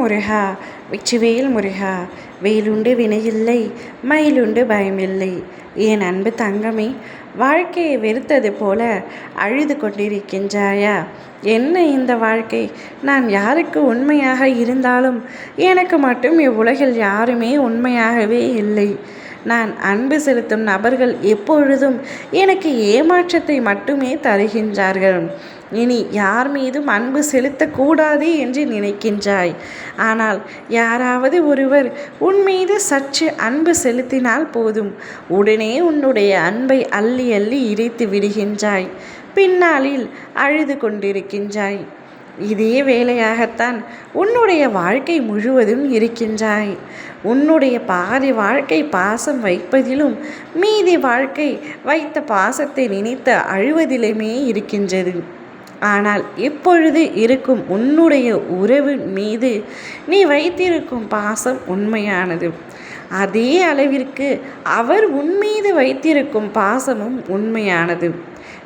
முருகா வெற்றிவேல் முருகா வேலுண்டு வினையில்லை மயிலுண்டு பயமில்லை. என் அன்பு தங்கமே வாழ்க்கையை வெறுத்தது போல அழுது கொண்டிருக்கின்றாயா? என்ன இந்த வாழ்க்கை? நான் யாருக்கு உண்மையாக இருந்தாலும் எனக்கு மட்டும் இவ்வுலகில் யாருமே உண்மையாகவே இல்லை. நான் அன்பு செலுத்தும் நபர்கள் எப்பொழுதும் எனக்கு ஏமாற்றத்தை மட்டுமே தருகின்றார்கள். இனி யார் மீதும் அன்பு செலுத்தக்கூடாது என்று நினைக்கின்றாய். ஆனால் யாராவது ஒருவர் உன் மீது சற்று அன்பு செலுத்தினால் போதும். உடனே உன்னுடைய அன்பை அள்ளி அள்ளி இறைத்து விடுகின்றாய். பின்னாளில் அழுது கொண்டிருக்கின்றாய். இதே வேலையாகத்தான் உன்னுடைய வாழ்க்கை முழுவதும் இருக்கின்றாய். உன்னுடைய பாதி வாழ்க்கை பாசம் வைப்பதிலும் மீதி வாழ்க்கை வைத்த பாசத்தை நினைத்து அழுவதிலுமே இருக்கின்றது. ஆனால் இப்பொழுது இருக்கும் உன்னுடைய உறவு மீது நீ வைத்திருக்கும் பாசம் உண்மையானது. அதே அளவிற்கு அவர் உன் மீது வைத்திருக்கும் பாசமும் உண்மையானது.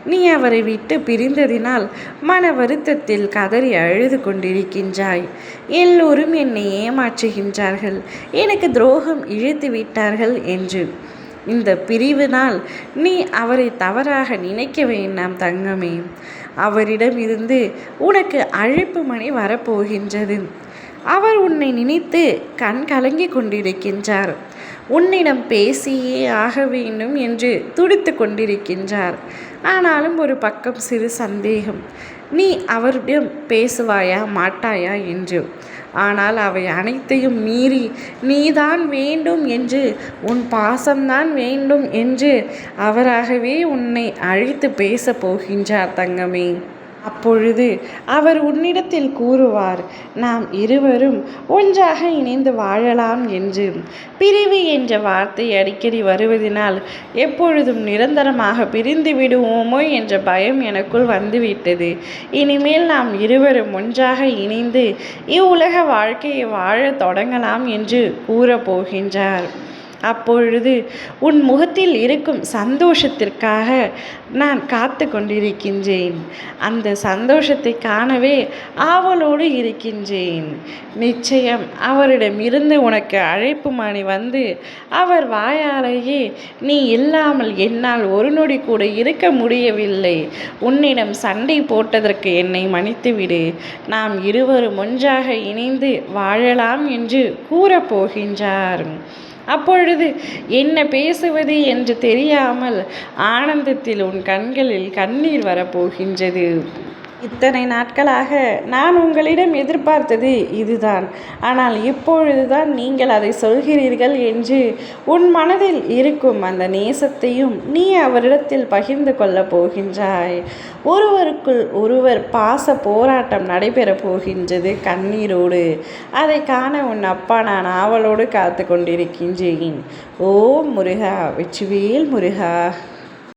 நீ அவரை விட்டு பிரிந்ததினால் மன வருத்தத்தில் கதறி அழுது கொண்டிருக்கின்றாய். எல்லோரும் என்னை ஏமாற்றுகின்றார்கள். எனக்கு துரோகம் இழுத்து விட்டார்கள் என்று. இந்த பிரிவினால் நீ அவரை தவறாக நினைக்க வேண்டாம் தங்கமே. அவரிடமிருந்து உனக்கு அழைப்பு மணி வரப்போகின்றது. அவர் உன்னை நினைத்து கண் கலங்கி கொண்டிருக்கின்றார். உன்னிடம் பேசியே ஆக வேண்டும் என்று துடித்து கொண்டிருக்கின்றார். ஆனாலும் ஒரு பக்கம் சிறு சந்தேகம். நீ அவரிடம் பேசுவாயா மாட்டாயா? என்று. ஆனால் அவை அனைத்தையும் மீறி நீதான் வேண்டும் என்று உன் பாசம்தான் வேண்டும் என்று அவராகவே உன்னை அழைத்து பேசப் போகின்றார் தங்கமே. அப்பொழுது அவர் உன்னிடத்தில் கூறுவார் நாம் இருவரும் ஒன்றாக இணைந்து வாழலாம் என்று. பிரிவு என்ற வார்த்தை அடிக்கடி வருவதனால் எப்பொழுதும் நிரந்தரமாக பிரிந்து விடுவோமோ என்ற பயம் எனக்குள் வந்துவிட்டது. இனிமேல் நாம் இருவரும் ஒன்றாக இணைந்து இவ்வுலக வாழ்க்கையை வாழத் தொடங்கலாம் என்று கூறப்போகின்றார் அப்பொழுது உன் முகத்தில் இருக்கும் சந்தோஷத்திற்காக நான் காத்து கொண்டிருக்கின்றேன். அந்த சந்தோஷத்தை காணவே ஆவலோடு இருக்கின்றேன். நிச்சயம் அவரிடம் இருந்து உனக்கு அழைப்பு மணி வந்து அவர் வாயாலேயே நீ இல்லாமல் என்னால் ஒரு நொடி கூட இருக்க முடியவில்லை. உன்னிடம் சண்டை போட்டதற்கு என்னை மன்னித்துவிடு. நாம் இருவரும் ஒன்றாக இணைந்து வாழலாம் என்று கூறப்போகின்றார் அப்பொழுது என்ன பேசுவது என்று தெரியாமல் ஆனந்தத்தில் உன் கண்களில் கண்ணீர் வரப்போகின்றது. இத்தனை நாட்களாக நான் உங்களிடம் எதிர்பார்த்தது இதுதான். ஆனால் இப்பொழுதுதான் நீங்கள் அதை சொல்கிறீர்கள் என்று உன் மனதில் இருக்கும் அந்த நேசத்தையும் நீ அவரிடத்தில் பகிர்ந்து கொள்ளப் போகின்றாய். ஒருவருக்குள் ஒருவர் பாச போராட்டம் நடைபெறப் போகின்றது கண்ணீரோடு. அதை காண உன் அப்பா நான் ஆவலோடு காத்து கொண்டிருக்கின்றேன். ஓ முருகா வெற்றிவேல் முருகா.